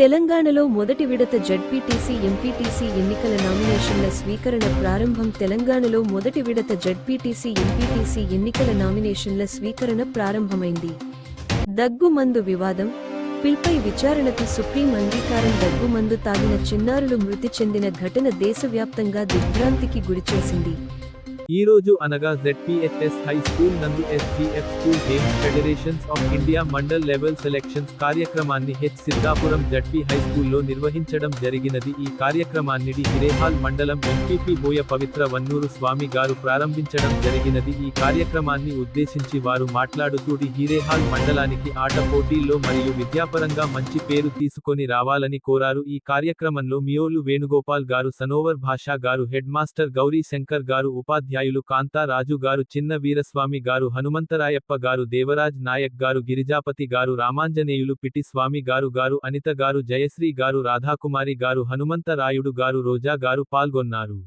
తెలంగాణలో మొదటి విడత జడ్పీటీసీ ఎంపీటీసీ ఎన్నికల నామినేషన్ల స్వీకరణ ప్రారంభం తెలంగాణలో మొదటి విడత జడ్పీటీసీ ఎంపీటీసీ ఎన్నికల నామినేషన్ల స్వీకరణ ప్రారంభమైంది. దగ్గుమందు వివాదం పిల్పై విచారణకు సుప్రీం అంగీకారం దగ్గుమందు తాగిన చిన్నారులు మృతి చెందిన ఘటన దేశవ్యాప్తంగా దిగ్భ్రాంతికి గురిచేసింది. ఈ రోజు అనగా జెడ్పీహెచ్ఎస్ హై స్కూల్ నందు SGF school games federations of India mandal level selections కార్యక్రమాన్ని హెచ్ సిద్ధాపురం జడ్పీ హై స్కూల్లో నిర్వహించడం జరిగినది. ఈ కార్యక్రమాన్ని డి హిరేహాల్ మండలం ఎంపీపీ బోయ పవిత్ర వన్నూరు స్వామి గారు ప్రారంభించడం జరిగినది. ఈ కార్యక్రమాన్ని ఉద్దేశించి వారు మాట్లాడుతూ డి హిరేహాల్ మండలానికి ఆట పోటీల్లో మరియు విద్యాపరంగా మంచి పేరు తీసుకొని రావాలని కోరారు. ఈ కార్యక్రమంలో మియోలు వేణుగోపాల్ గారు సనోవర్ భాషా గారు హెడ్ మాస్టర్ గౌరీ శంకర్ గారు ఉపాధ్యాయులు కాంతా రాజు గారు చిన్న వీరస్వామి గారు హనుమంతరాయప్ప గారు దేవరాజ్ నాయక్ గారు గిరిజాపతి గారు రామాంజనేయులు పిటి స్వామి గారు గారు అనిత గారు జయశ్రీ గారు రాధాకుమారి గారు హనుమంతరాయుడు గారు రోజా గారు పాల్గొన్నారు.